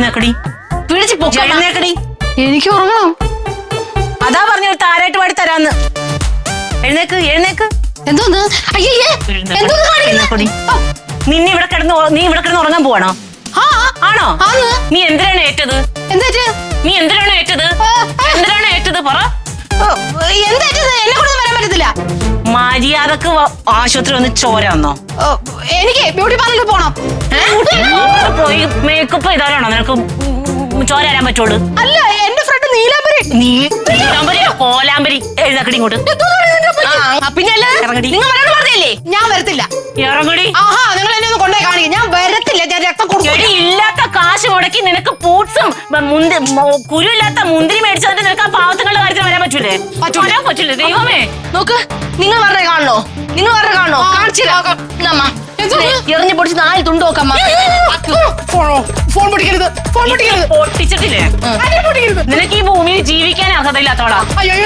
എഴുന്നേക്കടി പിടിച്ച് പൊക്ക എഴുന്നേക്കടി എനിക്ക് ഉറങ്ങണം. അതാ പറഞ്ഞു താരായിട്ട് പാടി തരാന്ന്. എഴുന്നേക്ക് എഴുന്നേക്ക്. എന്തോന്ന്? അയ്യേ എന്തോന്ന് എഴുന്നേക്കടി. കാണിക്കുന്നത് നിന്നെ ഇവിടെ കിടന്ന് ഉറ- നീ ഇവിടെ കിടന്ന് ഉറങ്ങാൻ പോവാണോ? ആ ആണോ? ആന്ന്. നീ എന്തിനാണ് ഏറ്റത്? നീ എന്തിനാണ് ഏറ്റത്? എന്തിനാണ് ഏറ്റത്? പറ. എന്താ എന്നെ കൂടെ വരാൻ പറ്റത്തില്ല. മര്യാദയ്ക്ക് വ- ആശുപത്രി വന്ന് ചോര വന്നോ? ഓ, എനിക്ക് ബ്യൂട്ടി പാർലറിൽ പോണം. പോയി മേക്കപ്പ് ചെയ്താലാണോ നിനക്ക് ചോര വരാൻ പറ്റുള്ളൂ. അല്ല എന്റെ ഫ്രണ്ട് നീലാംബരി. നീ നീലാംബരി? കോലാംബരി. എഴുന്നേക്കടി ഇങ്ങോട്ട്. പിന്നെ പറഞ്ഞില്ലേ ഞാൻ വരത്തില്ല. ഇറങ്ങടി. ആഹാ നിങ്ങൾ എന്നെ ഒന്ന് കൊണ്ടുപോയി കാണിക്കും. ഞാൻ വരത്തില്ല ഞാൻ രക്തം കൊടുക്കും ഇല്ലാത്ത കാശ് മുടക്കി നിനക്ക് പൂട്സും മുന്തി കുരുയില്ലാത്ത മുന്തിരി മേടിച്ചതിന്റെ നിനക്ക് ആ പാവത്തുങ്ങളുടെ കാര്യത്തിൽ വരാൻ പറ്റൂലേ. വരാൻ പറ്റൂലേ ദൈവമേ. നോക്ക് നിങ്ങൾ പറഞ്ഞ കാണണോ? നിങ്ങൾ പറഞ്ഞ കാണണോ? കാണിച്ചില്ല എറിഞ്ഞു പൊടിച്ച് നാല് തുണ്ട് നോക്കമ്മ ഫോൺ പൊട്ടിക്കരുത്. ഫോൺ പൊട്ടിക്കരുത്. പൊട്ടിച്ചിട്ടില്ലേ? പൊട്ടിക്കരുത് നിനക്ക് ഈ ഭൂമിയിൽ ജീവിക്കാൻ അർഹതയില്ലാത്തോളാ അയ്യോ.